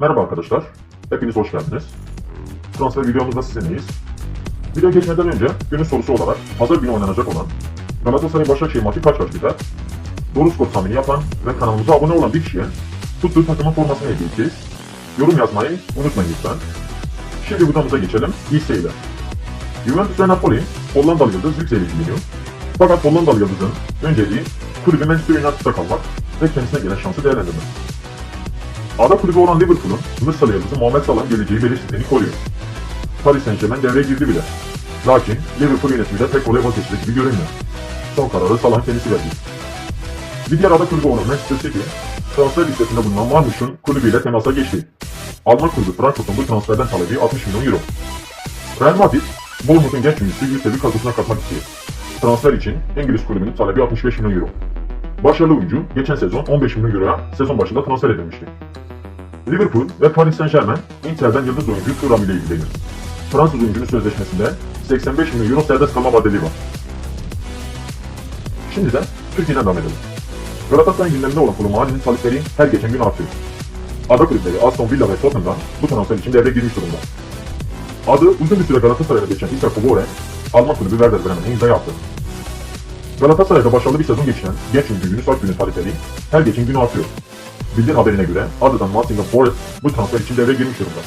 Merhaba arkadaşlar, hepiniz hoş geldiniz. Transfer videomuzda sizinleyiz. Video geçmeden önce günün sorusu olarak pazar günü oynanacak olan Galatasaray Başakşehir maçı kaç kaç biter? Doğru skor tahmini yapan ve kanalımıza abone olan bir kişiye tuttuğu takımın formasını hediye edeceğiz. Yorum yazmayı unutmayın lütfen. Şimdi videomuza geçelim. İyi seyirler. Juventus ve Napoli Hollandalı yıldız yükseğe ilgileniyor. Fakat Hollandalı yıldızın önceliği kulübü Manchester United'da kalmak ve kendisine gelen şansı değerlendirmek. Ada kulübü olan Liverpool'un Mısırlı yıldızı Muhammed Salah'ın geleceği belirsizliğini koruyor. Paris Saint Germain devreye girdi bile. Lakin Liverpool yönetimi de pek olaya vazgeçecek gibi görünmüyor. Son kararı Salah'ın kendisi verdi. Bir diğer ada kulübü olan Manchester City, transfer listesinde bulunan Marmuş'un kulübüyle temasa geçti. Alman kulübü Frankfurt'un bu transferden talebi 60 milyon euro. Real Madrid, Bournemouth'un genç oyuncusu Yusuf'i kadrosuna katmak istiyor. Transfer için İngiliz kulübünün talebi 65 milyon euro. Başarılı oyuncu geçen sezon 15 milyon euroya sezon başında transfer edilmişti. Liverpool ve Paris Saint Germain, Inter'den yıldız oyuncu Thuram ile ilgileniyor. Fransız oyuncunun sözleşmesinde 85 milyon euro serbest kalma vadeli var. Şimdi de Türkiye'den devam edelim. Galatasaray'ın gündeminde olan Kulu Mali'nin talipleri her geçen gün artıyor. Ada kulüpleri Aston Villa ve Tottenham bu transfer için devreye girmiş durumda. Adı uzun bir süre Galatasaray'da geçen İsa Kubore, Alman kulübü Werder Bremen'e imza attı. Galatasaray'da başarılı bir sezon geçiren genç oyuncu Yunus Akgün'ün talepleri her geçen gün artıyor. Bildiğin haberine göre ardından Nottingham Forest bu transfer için devreye girmiş durumda.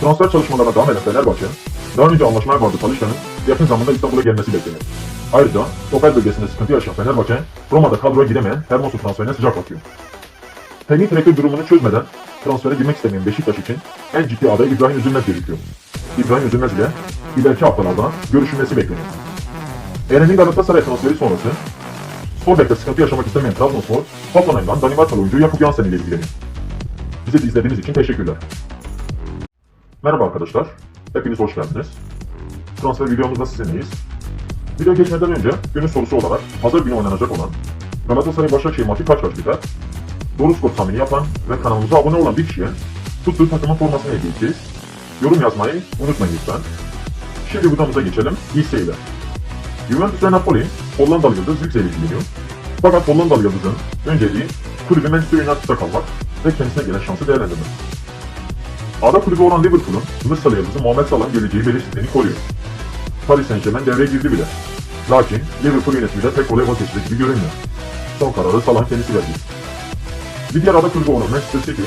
Transfer çalışmalarına devam eden Fenerbahçe, daha önce anlaşmaya vardı Talişka'nın yakın zamanda İstanbul'a gelmesi bekleniyor. Ayrıca Topel bölgesinde sıkıntı yaşayan Fenerbahçe, Roma'da kadroya gidemeyen Hermoso transferine sıcak bakıyor. Teknik direktör durumunu çözmeden transfere girmek istemeyen Beşiktaş için en ciddi aday İbrahim Üzülmez gözüküyor. İbrahim Üzülmez ile ileriki haftalarda görüşülmesi bekleniyor. Eren'in Galatasaray transferi sonrası Sol bekte sıkıntı yaşamak istemeyen Trabzonspor, Hoffenheim'dan Danimarkalı oyuncu Yakup Jansen ile ilgileniyor. Bizi izlediğiniz için teşekkürler. Merhaba arkadaşlar, hepiniz hoş geldiniz. Transfer videomuzda sizinleyiz. Video geçmeden önce günün sorusu olarak pazar günü oynanacak olan Galatasaray Başakşehir maçı kaç kaç biter? Doğru skor tahmini yapan ve kanalımıza abone olan bir kişiye tuttuğu takımın formasını hediye edeceğiz. Yorum yazmayı unutmayın lütfen. Şimdi videomuza geçelim. İyi seyirler. Juventus ve Napoli Hollandalı yıldız yükseğe ilgileniyor. Fakat Hollandalı yıldızın önceliği kulübü Manchester United'da kalmak ve kendisine gelen şansı değerlendirmek. Ada kulübü olan Liverpool'un Mısırlı yıldızı Muhammed Salah'ın geleceği belirsizliğini koruyor. Paris Saint Germain devreye girdi bile. Lakin Liverpool yönetimi de pek olaya vazgeçecek gibi görünmüyor. Son kararı Salah'ın kendisi verdi. Bir diğer ada kulübü olan Manchester City,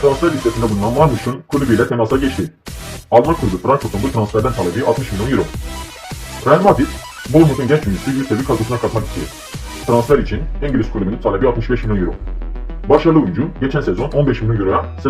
transfer listesinde bulunan Marmuş'un kulübüyle temasa geçti. Alman kulübü Frankfurt'un bu transferden talebi 60 milyon euro. Real Madrid, Bournemouth'un genç oyuncusu Yusuf'i kadrosuna katmak istiyor. Transfer için İngiliz kulübünün talebi 65 milyon euro. Başarılı oyuncu geçen sezon 15 milyon euroya